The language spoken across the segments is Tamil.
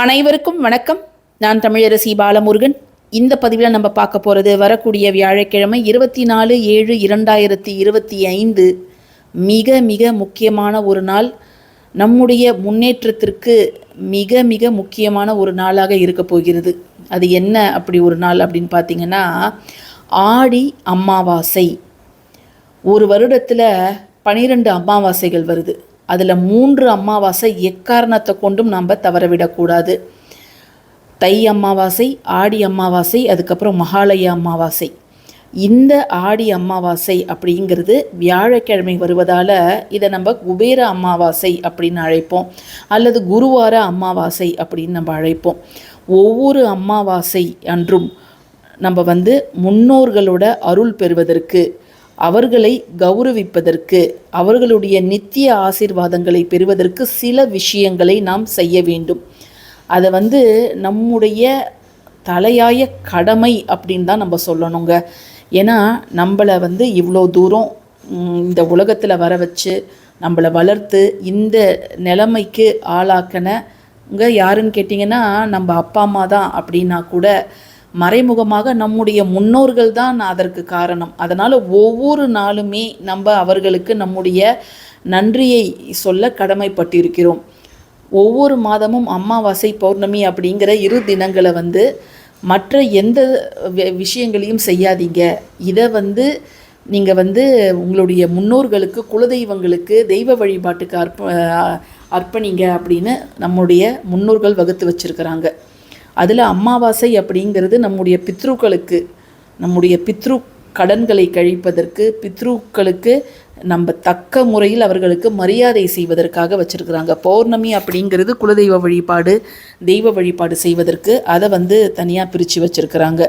அனைவருக்கும் வணக்கம். நான் தமிழரசி பாலமுருகன். இந்த பதிவில் நம்ம பார்க்க போகிறது வரக்கூடிய வியாழக்கிழமை இருபத்தி நாலு ஏழு இரண்டாயிரத்தி இருபத்தி ஐந்து. மிக மிக முக்கியமான ஒரு நாள். நம்முடைய முன்னேற்றத்திற்கு மிக மிக முக்கியமான ஒரு நாளாக இருக்க போகிறது. அது என்ன அப்படி ஒரு நாள் அப்படின்னு பார்த்தீங்கன்னா ஆடி அமாவாசை. ஒரு வருடத்தில் பனிரெண்டு அமாவாசைகள் வருது. அதில் மூன்று அமாவாசை எக்காரணத்தை கொண்டும் நாம் தவறவிடக்கூடாது. தை அமாவாசை ஆடி அமாவாசை அதுக்கப்புறம் மகாலய அமாவாசை. இந்த ஆடி அமாவாசை அப்படிங்கிறது வியாழக்கிழமை வருவதால் இதை நம்ம குபேர அமாவாசை அப்படின்னு அழைப்போம். அல்லது குருவார அமாவாசை அப்படின்னு நம்ம அழைப்போம். ஒவ்வொரு அமாவாசை அன்றும் நம்ம வந்து முன்னோர்களோட அருள் பெறுவதற்கு அவர்களை கௌரவிப்பதற்கு அவர்களுடைய நித்திய ஆசீர்வாதங்களை பெறுவதற்கு சில விஷயங்களை நாம் செய்ய வேண்டும். அதை வந்து நம்முடைய தலையாய கடமை அப்படின்னு தான் நம்ம சொல்லணுங்க. ஏன்னா நம்மளை வந்து இவ்வளோ தூரம் இந்த உலகத்தில் வர வச்சு நம்மளை வளர்த்து இந்த நிலைமைக்கு ஆளாக்கினங்க யாருன்னு கேட்டிங்கன்னா நம்ம அப்பா அம்மா தான் அப்படின்னா கூட மறைமுகமாக நம்முடைய முன்னோர்கள் தான் அதற்கு காரணம். அதனால் ஒவ்வொரு நாளுமே நம்ம அவர்களுக்கு நம்முடைய நன்றியை சொல்ல கடமைப்பட்டிருக்கிறோம். ஒவ்வொரு மாதமும் அமாவாசை பௌர்ணமி அப்படிங்கிற இரு தினங்களை வந்து மற்ற எந்த விஷயங்களையும் செய்யாதீங்க. இதை வந்து நீங்கள் வந்து உங்களுடைய முன்னோர்களுக்கு குலதெய்வங்களுக்கு தெய்வ வழிபாட்டுக்கு அர்ப்ப அர்ப்பணிங்க அப்படின்னு நம்முடைய முன்னோர்கள் வகுத்து வச்சிருக்கிறாங்க. அதில் அமாவாசை அப்படிங்கிறது நம்முடைய பித்ருக்களுக்கு நம்முடைய பித்ரு கடன்களை கழிப்பதற்கு பித்ருக்களுக்கு நம்ம தக்க முறையில் அவர்களுக்கு மரியாதை செய்வதற்காக வச்சுருக்குறாங்க. பௌர்ணமி அப்படிங்கிறது குலதெய்வ வழிபாடு தெய்வ வழிபாடு செய்வதற்கு அதை வந்து தனியாக பிரித்து வச்சுருக்குறாங்க.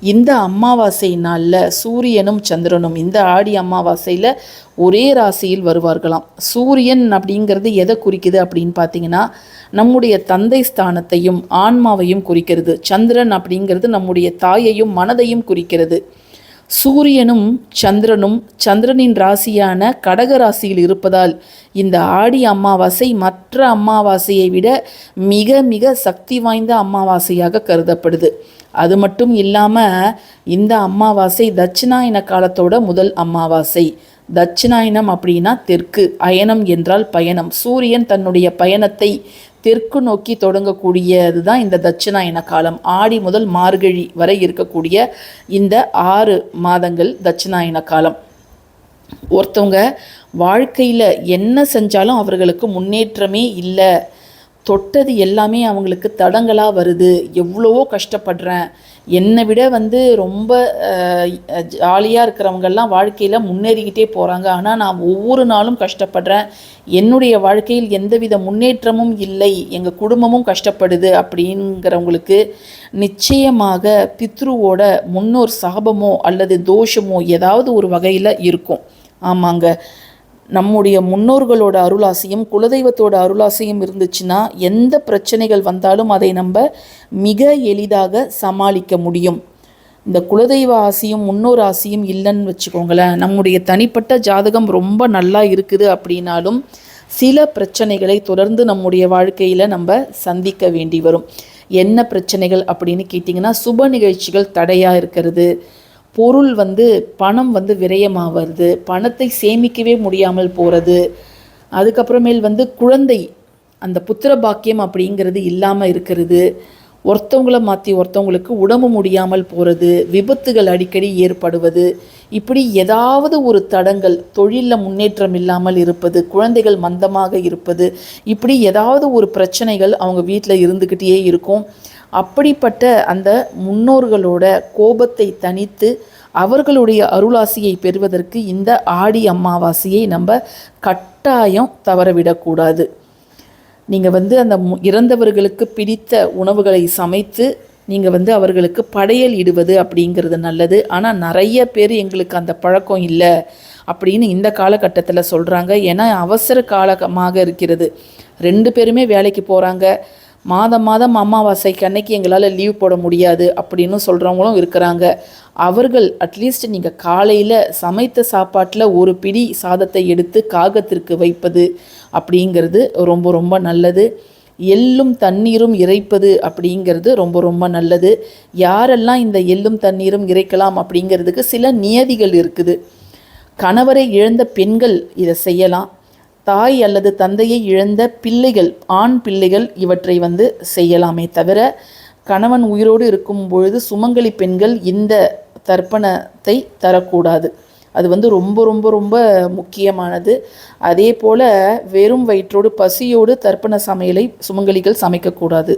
இந்த அமாவாசை நாளில் சூரியனும் சந்திரனும் இந்த ஆடி அமாவாசையில் ஒரே ராசியில் வருவார்களாம். சூரியன் அப்படிங்கிறது எதை குறிக்குது அப்படின்னு பார்த்தீங்கன்னா நம்முடைய தந்தை ஸ்தானத்தையும் ஆன்மாவையும் குறிக்கிறது. சந்திரன் அப்படிங்கிறது நம்முடைய தாயையும் மனதையும் குறிக்கிறது. சூரியனும் சந்திரனும் சந்திரனின் ராசியான கடக ராசியில் இருப்பதால் இந்த ஆடி அமாவாசை மற்ற அமாவாசையை விட மிக மிக சக்தி வாய்ந்த அமாவாசையாக கருதப்படுது. அது மட்டும் இல்லாமல் இந்த அமாவாசை தட்சிணாயன காலத்தோட முதல் அமாவாசை. தட்சிணாயனம் அப்படின்னா தெற்கு அயனம் என்றால் பயணம். சூரியன் தன்னுடைய பயணத்தை தெற்கு நோக்கி தொடங்கக்கூடியது தான் இந்த தட்சிணாயன காலம். ஆடி முதல் மார்கழி வரை இருக்கக்கூடிய இந்த ஆறு மாதங்கள் தட்சிணாயன காலம். ஒருத்தவங்க வாழ்க்கையில் என்ன செஞ்சாலும் அவர்களுக்கு முன்னேற்றமே இல்லை. தொட்டது எல்லாமே அவங்களுக்கு தடங்களாக வருது. எவ்வளவோ கஷ்டப்படுறேன். என்னை விட வந்து ரொம்ப ஜாலியாக இருக்கிறவங்கெல்லாம் வாழ்க்கையில் முன்னேறிக்கிட்டே போகிறாங்க ஆனால் நான் ஒவ்வொரு நாளும் கஷ்டப்படுறேன். என்னுடைய வாழ்க்கையில் எந்தவித முன்னேற்றமும் இல்லை. எங்கள் குடும்பமும் கஷ்டப்படுது அப்படிங்கிறவங்களுக்கு நிச்சயமாக பித்ருவோட முன்னோர் சாபமோ அல்லது தோஷமோ ஏதாவது ஒரு வகையில் இருக்கும். ஆமாங்க. நம்முடைய முன்னோர்களோட அருளாசியும் குலதெய்வத்தோட அருளாசியும் இருந்துச்சுன்னா எந்த பிரச்சனைகள் வந்தாலும் அதை நம்ம மிக எளிதாக சமாளிக்க முடியும். இந்த குலதெய்வ ஆசியும் முன்னோர் ஆசையும் இல்லைன்னு வச்சுக்கோங்களேன் நம்முடைய தனிப்பட்ட ஜாதகம் ரொம்ப நல்லா இருக்குது அப்படின்னாலும் சில பிரச்சனைகளை தொடர்ந்து நம்முடைய வாழ்க்கையில் நம்ம சந்திக்க வேண்டி வரும். என்ன பிரச்சனைகள் அப்படின்னு கேட்டிங்கன்னா சுப நிகழ்ச்சிகள் தடையாக இருக்கிறது. பொருள் வந்து பணம் வந்து விரயமாகிறது பணத்தை சேமிக்கவே முடியாமல் போகிறது அதுக்கப்புறமேல் வந்து குழந்தை அந்த புத்திர பாக்கியம் அப்படிங்கிறது இல்லாமல் இருக்கிறது ஒருத்தவங்களை மாற்றி ஒருத்தவங்களுக்கு உடம்பு முடியாமல் போகிறது விபத்துகள் அடிக்கடி ஏற்படுவது இப்படி ஏதாவது ஒரு தடங்கள் தொழிலில் முன்னேற்றம் இல்லாமல் இருப்பது குழந்தைகள் மந்தமாக இருப்பது இப்படி ஏதாவது ஒரு பிரச்சனைகள் அவங்க வீட்டில் இருந்துக்கிட்டே இருக்கும். அப்படிப்பட்ட அந்த முன்னோர்களோட கோபத்தை தனித்து அவர்களுடைய அருளாசியை பெறுவதற்கு இந்த ஆடி அமாவாசையை நம்ம கட்டாயம் தவறவிடக்கூடாது. நீங்கள் வந்து அந்த இறந்தவர்களுக்கு பிடித்த உணவுகளை சமைத்து நீங்கள் வந்து அவர்களுக்கு படையல் இடுவது அப்படிங்கிறது நல்லது. ஆனால் நிறைய பேர் எங்களுக்கு அந்த பழக்கம் இல்லை அப்படின்னு இந்த காலகட்டத்தில் சொல்கிறாங்க ஏன்னா அவசர காலமாக இருக்கிறது. ரெண்டு பேருமே வேலைக்கு போகிறாங்க மாதம் மாதம் அமாவாசைக்கு அன்னைக்கு எங்களால் லீவ் போட முடியாது அப்படின்னு சொல்கிறவங்களும் இருக்கிறாங்க. அவர்கள் அட்லீஸ்ட் நீங்கள் காலையில் சமைத்த சாப்பாட்டில் ஒரு பிடி சாதத்தை எடுத்து காகத்திற்கு வைப்பது அப்படிங்கிறது ரொம்ப ரொம்ப நல்லது. எள்ளும் தண்ணீரும் இறைப்பது அப்படிங்கிறது ரொம்ப ரொம்ப நல்லது. யாரெல்லாம் இந்த எள்ளும் தண்ணீரும் இறைக்கலாம் அப்படிங்கிறதுக்கு சில நியதிகள் இருக்குது. கணவரை இழந்த பெண்கள் இதை செய்யலாம். தாய் அல்லது தந்தையை இழந்த பிள்ளைகள் ஆண் பிள்ளைகள் இவற்றை வந்து செய்யலாமே தவிர கணவன் உயிரோடு இருக்கும் பொழுது சுமங்கலி பெண்கள் இந்த தர்ப்பணத்தை தரக்கூடாது. அது வந்து ரொம்ப ரொம்ப ரொம்ப முக்கியமானது. அதே போல் வெறும் வயிற்றோடு பசியோடு தர்ப்பண சமையலை சுமங்கலிகள் சமைக்கக்கூடாது.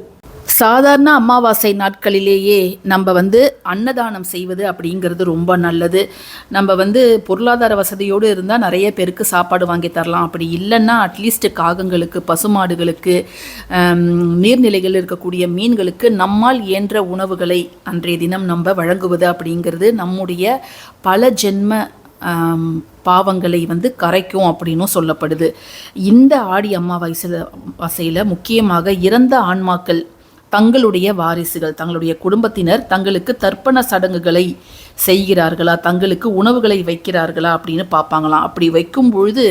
சாதாரண அமாவாசை நாட்களிலேயே நம்ம வந்து அன்னதானம் செய்வது அப்படிங்கிறது ரொம்ப நல்லது. நம்ம வந்து பொருளாதார வசதியோடு இருந்தால் நிறைய பேருக்கு சாப்பாடு வாங்கி தரலாம். அப்படி இல்லைன்னா அட்லீஸ்ட் காகங்களுக்கு பசுமாடுகளுக்கு நீர்நிலைகளில் இருக்கக்கூடிய மீன்களுக்கு நம்மால் இயன்ற உணவுகளை அன்றைய தினம் நம்ம வழங்குவது அப்படிங்கிறது நம்முடைய பல ஜென்ம பாவங்களை வந்து கரைக்கும் அப்படின்னும் சொல்லப்படுது. இந்த ஆடி அமாவாசையில் வாசையில் முக்கியமாக இறந்த ஆன்மாக்கள் தங்களுடைய வாரிசுகள் தங்களுடைய குடும்பத்தினர் தங்களுக்கு தர்ப்பண சடங்குகளை செய்கிறார்களா தங்களுக்கு உணவுகளை வைக்கிறார்களா அப்படின்னு பார்ப்பாங்களாம். அப்படி வைக்கும் பொழுது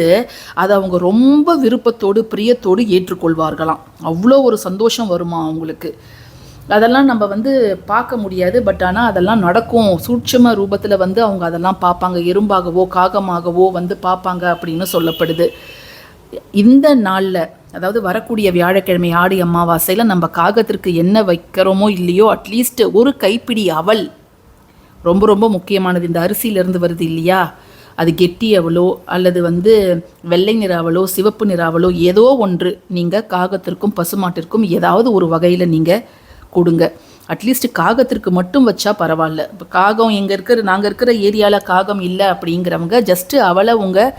அதை அவங்க ரொம்ப விருப்பத்தோடு பிரியத்தோடு ஏற்றுக்கொள்வார்களாம். அவ்வளோ ஒரு சந்தோஷம் வருமா அவங்களுக்கு. அதெல்லாம் நம்ம வந்து பார்க்க முடியாது. பட் ஆனால் அதெல்லாம் நடக்கும். சூட்சம ரூபத்தில் வந்து அவங்க அதெல்லாம் பார்ப்பாங்க. எறும்பாகவோ காகமாகவோ வந்து பார்ப்பாங்க அப்படின்னு சொல்லப்படுது. இந்த நாளில் அதாவது வரக்கூடிய வியாழக்கிழமை ஆடி அமாவாசையில் நம்ம காகத்திற்கு என்ன வைக்கிறோமோ இல்லையோ அட்லீஸ்ட் ஒரு கைப்பிடி அவல். ரொம்ப ரொம்ப முக்கியமானது. இந்த அரிசியிலேருந்து வருது இல்லையா? அது கெட்டி அவலோ அல்லது வந்து வெள்ளை நிற சிவப்பு நிற ஏதோ ஒன்று நீங்கள் காகத்திற்கும் பசுமாட்டிற்கும் ஏதாவது ஒரு வகையில் நீங்கள் கொடுங்க. அட்லீஸ்ட் காகத்திற்கு மட்டும் வச்சா பரவாயில்ல. இப்போ காகம் எங்கே இருக்கிற நாங்கள் இருக்கிற ஏரியாவில் காகம் இல்லை அப்படிங்கிறவங்க ஜஸ்ட்டு அவளை உங்கள்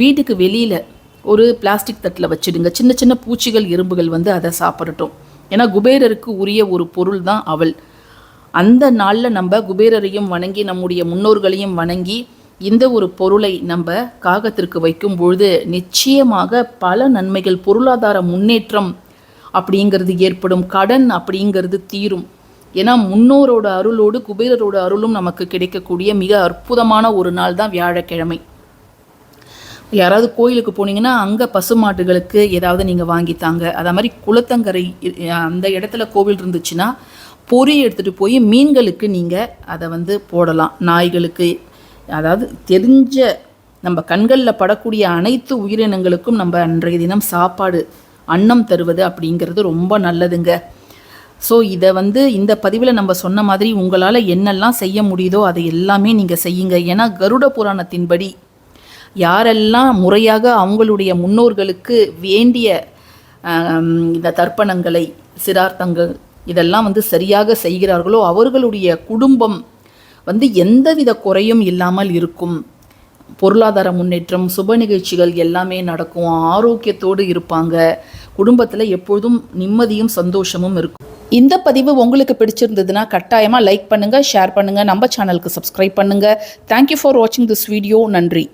வீட்டுக்கு வெளியில் ஒரு பிளாஸ்டிக் தட்டில் வச்சிடுங்க. சின்ன சின்ன பூச்சிகள் எறும்புகள் வந்து அதை சாப்பிடட்டும். ஏன்னா குபேரருக்கு உரிய ஒரு பொருள் தான் அவள். அந்த நாளில் நம்ம குபேரரையும் வணங்கி நம்முடைய முன்னோர்களையும் வணங்கி இந்த ஒரு பொருளை நம்ம காகத்திற்கு வைக்கும் பொழுது நிச்சயமாக பல நன்மைகள் பொருளாதார முன்னேற்றம் அப்படிங்கிறது ஏற்படும். கடன் அப்படிங்கிறது தீரும். ஏன்னா முன்னோரோட அருளோடு குபேரரோட அருளும் நமக்கு கிடைக்கக்கூடிய மிக அற்புதமான ஒரு நாள் தான் வியாழக்கிழமை. யாராவது கோயிலுக்கு போனீங்கன்னா அங்கே பசுமாட்டுகளுக்கு ஏதாவது நீங்கள் வாங்கித்தாங்க அதே மாதிரி குளத்தங்கரை அந்த இடத்துல கோவில் இருந்துச்சுன்னா பொறி எடுத்துகிட்டு போய் மீன்களுக்கு நீங்கள் அதை வந்து போடலாம். நாய்களுக்கு அதாவது தெரிஞ்ச நம்ம கண்களில் படக்கூடிய அனைத்து உயிரினங்களுக்கும் நம்ம அன்றைய தினம் சாப்பாடு அன்னம் தருவது அப்படிங்கிறது ரொம்ப நல்லதுங்க. ஸோ இதை வந்து இந்த பதிவில் நம்ம சொன்ன மாதிரி உங்களால் என்னெல்லாம் செய்ய முடியுதோ அதை எல்லாமே நீங்கள் செய்யுங்க. ஏன்னா கருட புராணத்தின்படி யாரெல்லாம் முறையாக அவங்களுடைய முன்னோர்களுக்கு வேண்டிய இந்த தர்ப்பணங்களை சிரார்த்தங்கள் இதெல்லாம் வந்து சரியாக செய்கிறார்களோ அவர்களுடைய குடும்பம் வந்து எந்தவித குறையும் இல்லாமல் இருக்கும். பொருளாதார முன்னேற்றம் சுப நிகழ்ச்சிகள் எல்லாமே நடக்கும். ஆரோக்கியத்தோடு இருப்பாங்க. குடும்பத்தில் எப்பொழுதும் நிம்மதியும் சந்தோஷமும் இருக்கும். இந்த பதிவு உங்களுக்கு பிடிச்சிருந்ததுன்னா கட்டாயமாக லைக் பண்ணுங்கள் ஷேர் பண்ணுங்கள் நம்ம சேனலுக்கு சப்ஸ்கிரைப் பண்ணுங்கள் தேங்க்யூ ஃபார் வாட்சிங் திஸ் வீடியோ நன்றி.